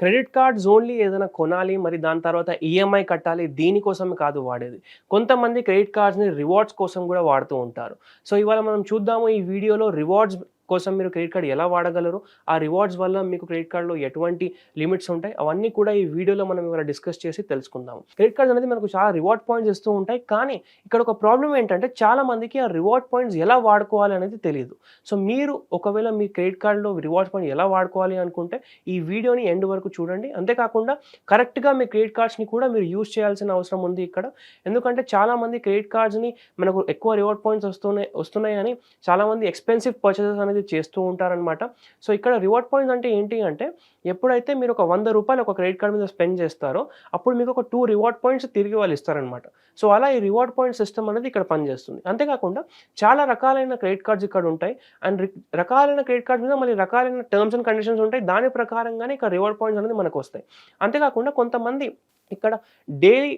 Credit cards only ఏదైనా కొనాలి మరి దాని తర్వాత ఈఎంఐ కట్టాలి దీనికోసం కాదు వాడేది. కొంతమంది క్రెడిట్ కార్డ్స్ని రివార్డ్స్ కోసం కూడా వాడుతూ ఉంటారు. సో ఇవాళ మనం చూద్దాము ఈ వీడియోలో రివార్డ్స్ కోసం మీరు క్రెడిట్ కార్డ్ ఎలా వాడగలరు? ఆ రివార్డ్స్ వల్ల మీకు క్రెడిట్ కార్డులో ఎటువంటి లిమిట్స్ ఉంటాయి? అవన్నీ కూడా ఈ వీడియోలో మనం ఇవాళ డిస్కస్ చేసి తెలుసుకుందాం. క్రెడిట్ కార్డ్స్ అనేది మనకు చాలా రివార్డ్ పాయింట్స్ ఇస్తూ ఉంటాయి. కానీ ఇక్కడ ఒక ప్రాబ్లం ఏంటంటే చాలా మందికి ఆ రివార్డ్ పాయింట్స్ ఎలా వాడుకోవాలి అనేది తెలియదు. సో మీరు ఒకవేళ మీ క్రెడిట్ కార్డులో రివార్డ్ పాయింట్ ఎలా వాడుకోవాలి అనుకుంటే ఈ వీడియోని ఎండ్ వరకు చూడండి. అంతేకాకుండా కరెక్ట్గా మీ క్రెడిట్ కార్డ్స్ని కూడా మీరు యూజ్ చేయాల్సిన అవసరం ఉంది ఇక్కడ. ఎందుకంటే చాలామంది క్రెడిట్ కార్డ్స్ని మనకు ఎక్కువ రివార్డ్ పాయింట్స్ వస్తున్నాయి వస్తున్నాయని చాలామంది ఎక్స్పెన్సివ్ పర్చేసెస్ అనేది చేస్తూ ఉంటారనమాట సో ఇక్కడ రివార్డ్ పాయింట్స్ అంటే ఏంటి అంటే ఎప్పుడైతే మీరు ఒక వంద రూపాయలు ఒక క్రెడిట్ కార్డ్ మీద స్పెండ్ చేస్తారో అప్పుడు మీకు ఒక టూ రివార్డ్ పాయింట్స్ తిరిగి వాళ్ళు ఇస్తారనమాట సో అలా ఈ రివార్డ్ పాయింట్ సిస్టమ్ అనేది ఇక్కడ పనిచేస్తుంది. అంతేకాకుండా చాలా రకాలైన క్రెడిట్ కార్డ్స్ ఇక్కడ ఉంటాయి. అండ్ రకాలైన క్రెడిట్ కార్డ్స్ మీద మళ్ళీ రకాలైన టర్మ్స్ అండ్ కండిషన్స్ ఉంటాయి. దాని ప్రకారంగానే ఇక్కడ రివార్డ్ పాయింట్స్ అనేది మనకు వస్తాయి. అంతేకాకుండా కొంతమంది ఇక్కడ డైలీ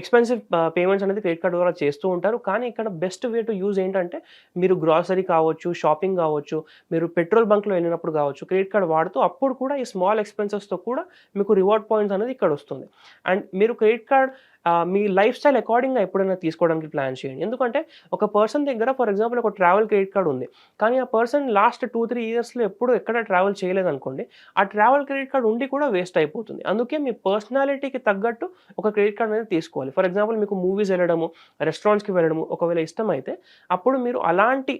ఎక్స్పెన్సివ్ పేమెంట్స్ అనేది క్రెడిట్ కార్డ్ ద్వారా చేస్తూ ఉంటారు. కానీ ఇక్కడ బెస్ట్ వే టు యూజ్ ఏంటంటే మీరు గ్రాసరీ కావచ్చు షాపింగ్ కావచ్చు మీరు పెట్రోల్ బంక్లో వెళ్ళినప్పుడు కావచ్చు క్రెడిట్ కార్డ్ వాడుతూ అప్పుడు కూడా ఈ స్మాల్ ఎక్స్పెన్సెస్తో కూడా మీకు రివార్డ్ పాయింట్స్ అనేది ఇక్కడ వస్తుంది. అండ్ మీరు క్రెడిట్ కార్డ్ మీ లైఫ్ స్టైల్ అకార్డింగ్గా ఎప్పుడైనా తీసుకోవడానికి ప్లాన్ చేయండి. ఎందుకంటే ఒక పర్సన్ దగ్గర ఫర్ ఎగ్జాంపుల్ ఒక ట్రావెల్ క్రెడిట్ కార్డ్ ఉంది. కానీ ఆ పర్సన్ లాస్ట్ టూ త్రీ ఇయర్స్లో ఎప్పుడు ఎక్కడ ట్రావెల్ చేయలేదు అనుకోండి ఆ ట్రావెల్ క్రెడిట్ కార్డ్ ఉండి కూడా వేస్ట్ అయిపోతుంది. అందుకే మీ పర్సనాలిటీకి తగ్గట్టు ఒక క్రెడిట్ కార్డ్ అనేది తీసుకోవాలి. ఫర్ ఎగ్జాంపుల్ మీకు మూవీస్ వెళ్ళడము రెస్టారెంట్స్కి వెళ్ళడము ఒకవేళ ఇష్టం అయితే అప్పుడు మీరు అలాంటి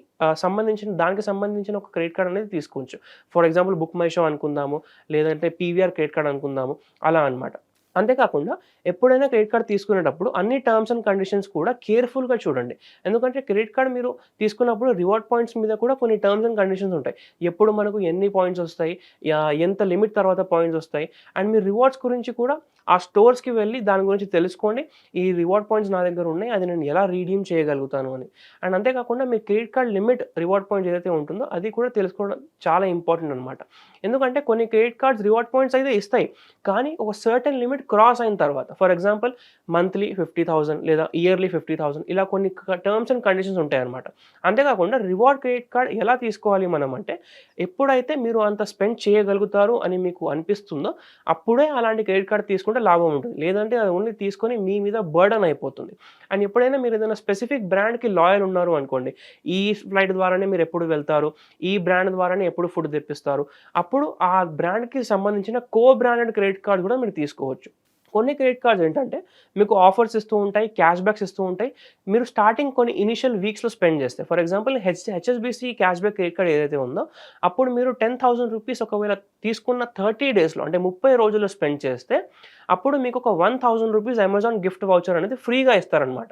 సంబంధించిన దానికి సంబంధించిన ఒక క్రెడిట్ కార్డ్ అనేది తీసుకోవచ్చు. For example book my show అనుకుందాము లేదంటే పీవీఆర్ క్రెడిట్ కార్డ్ అనుకుందాము అలా అన్నమాట. అంతేకాకుండా ఎప్పుడైనా క్రెడిట్ కార్డ్ తీసుకునేటప్పుడు అన్ని టర్మ్స్ అండ్ కండిషన్స్ కూడా కేర్ఫుల్గా చూడండి. ఎందుకంటే క్రెడిట్ కార్డ్ మీరు తీసుకున్నప్పుడు రివార్డ్ పాయింట్స్ మీద కూడా కొన్ని టర్మ్స్ అండ్ కండిషన్స్ ఉంటాయి. ఎప్పుడు మనకు ఎన్ని పాయింట్స్ వస్తాయి ఎంత లిమిట్ తర్వాత పాయింట్స్ వస్తాయి అండ్ మీరు రివార్డ్స్ గురించి కూడా ఆ స్టోర్స్కి వెళ్ళి దాని గురించి తెలుసుకోండి. ఈ రివార్డ్ పాయింట్స్ నా దగ్గర ఉన్నాయి అది నేను ఎలా రీడీమ్ చేయగలుగుతాను అని. అండ్ అంతేకాకుండా మీ credit card limit reward points ఏదైతే ఉంటుందో అది కూడా తెలుసుకోవడం చాలా ఇంపార్టెంట్ అనమాట ఎందుకంటే కొన్ని క్రెడిట్ కార్డ్స్ రివార్డ్ పాయింట్స్ అయితే ఇస్తాయి కానీ ఒక సర్టెన్ లిమిట్ క్రాస్ అయిన తర్వాత for example monthly fifty thousand లేదా ఇయర్లీ ఫిఫ్టీ థౌసండ్ ఇలా కొన్ని టర్మ్స్ అండ్ కండిషన్స్ ఉంటాయన్నమాట. అంతేకాకుండా రివార్డ్ క్రెడిట్ కార్డ్ ఎలా తీసుకోవాలి మనం అంటే ఎప్పుడైతే మీరు అంత స్పెండ్ చేయగలుగుతారు అని మీకు అనిపిస్తుందో అప్పుడే అలాంటి క్రెడిట్ కార్డ్ తీసుకుంటే లాభం ఉంటుంది. లేదంటే అది ఓన్లీ తీసుకొని మీ మీద బర్డన్ అయిపోతుంది. అండ్ ఎప్పుడైనా మీరు ఏదైనా స్పెసిఫిక్ బ్రాండ్కి లాయల్ ఉన్నారు అనుకోండి ఈ ఫ్లైట్ ద్వారానే మీరు ఎప్పుడు వెళ్తారు ఈ బ్రాండ్ ద్వారానే ఎప్పుడు ఫుడ్ తెప్పిస్తారు అప్పుడు ఆ బ్రాండ్కి సంబంధించిన కో బ్రాండెడ్ క్రెడిట్ కార్డ్ కూడా మీరు తీసుకోవచ్చు. కొన్ని క్రెడిట్ కార్డ్స్ ఏంటంటే మీకు ఆఫర్స్ ఇస్తూ ఉంటాయి క్యాష్ బ్యాక్స్ ఇస్తూ ఉంటాయి. మీరు స్టార్టింగ్ కొన్ని ఇనిషియల్ వీక్స్లో స్పెండ్ చేస్తే for example H HSBC cash back credit card ఏదైతే ఉందో అప్పుడు మీరు టెన్ థౌసండ్ రూపీస్ ఒకవేళ తీసుకున్న థర్టీ డేస్లో అంటే ముప్పై రోజుల్లో స్పెండ్ చేస్తే అప్పుడు మీకు ఒక one thousand rupees Amazon gift voucher అనేది ఫ్రీగా ఇస్తారనమాట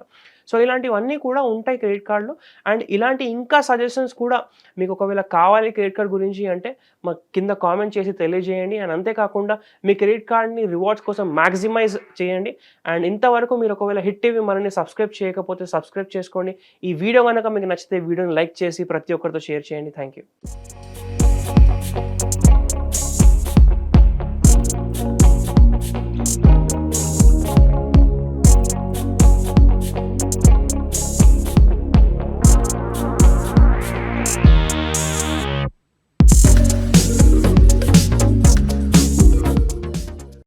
సో ఇలాంటివన్నీ కూడా ఉంటాయి క్రెడిట్ కార్డులో. అండ్ ఇలాంటి ఇంకా సజెషన్స్ కూడా మీకు ఒకవేళ కావాలి క్రెడిట్ కార్డ్ గురించి అంటే మా కింద కామెంట్ చేసి తెలియజేయండి. అండ్ అంతేకాకుండా మీ క్రెడిట్ కార్డ్ని రివార్డ్స్ కోసం మ్యాక్సిమైజ్ చేయండి. అండ్ ఇంతవరకు మీరు ఒకవేళ హిట్ టీవీ మనల్ని సబ్స్క్రైబ్ చేయకపోతే సబ్స్క్రైబ్ చేసుకోండి. ఈ వీడియో కనుక మీకు నచ్చితే వీడియోని లైక్ చేసి ప్రతి ఒక్కరితో షేర్ చేయండి. Thank you